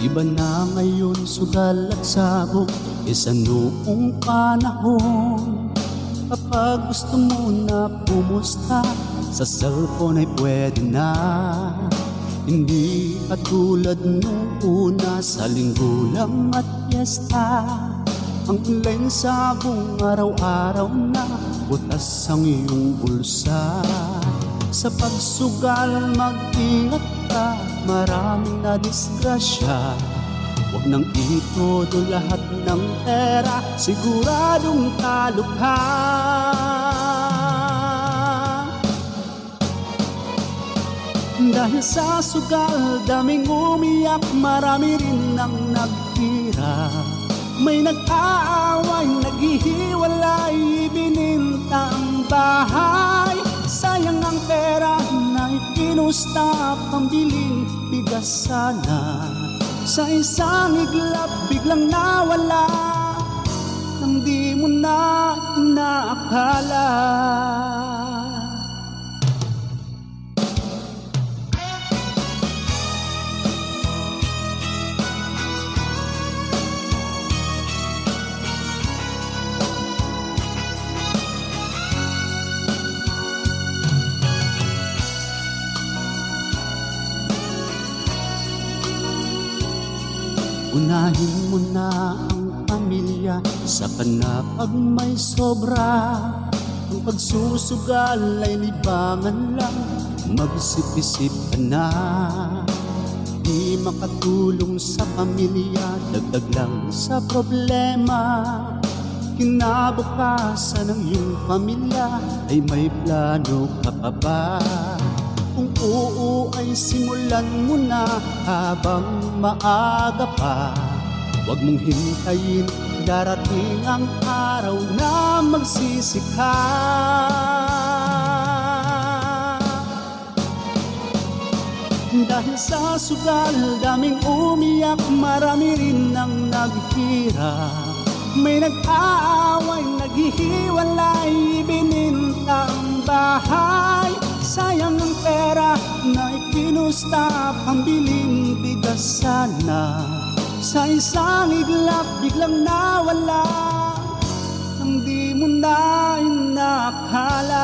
Iba na ngayon sugal at sabog Isa noong panahon. Kapag gusto mo na pumusta Sa cellphone ay pwede na. Hindi katulad nung una Sa linggo lang at piyesta. Ang online sabong araw-araw na Butas ang iyong bulsa Sa pagsugal mag-ingat ka. Maraming na disgrasya Huwag nang itodo lahat ng pera. Siguradong talo ka Dahil sa sugal, daming umiyak. Marami rin ang nagtira. May nag-aaway, naghihiwalay. Ibininta ang bahay ipinusta Pambiling bigas sana. Sa isang iglap, biglang nawala. Nang di mo na inaakala Unahin mo na ang pamilya sa panapag may sobra. Ang pagsusugal ay libangan lang Magsip-isip ka na. Di makatulong sa pamilya Dagdag lang sa problema. Kinabukasan ng iyong pamilya Ay may plano ka pa ba? Kung oo ay simulan mo na habang maaga pa. Huwag mong hintayin darating ang araw na magsisi ka Dahil sa sugal, daming umiyak, marami rin ang naghihirap. May nag-aaway, naghihiwalay, bininta basta ang dilim bigas sana. Sa isang iglap biglang nawala. Ang di mo na inakala.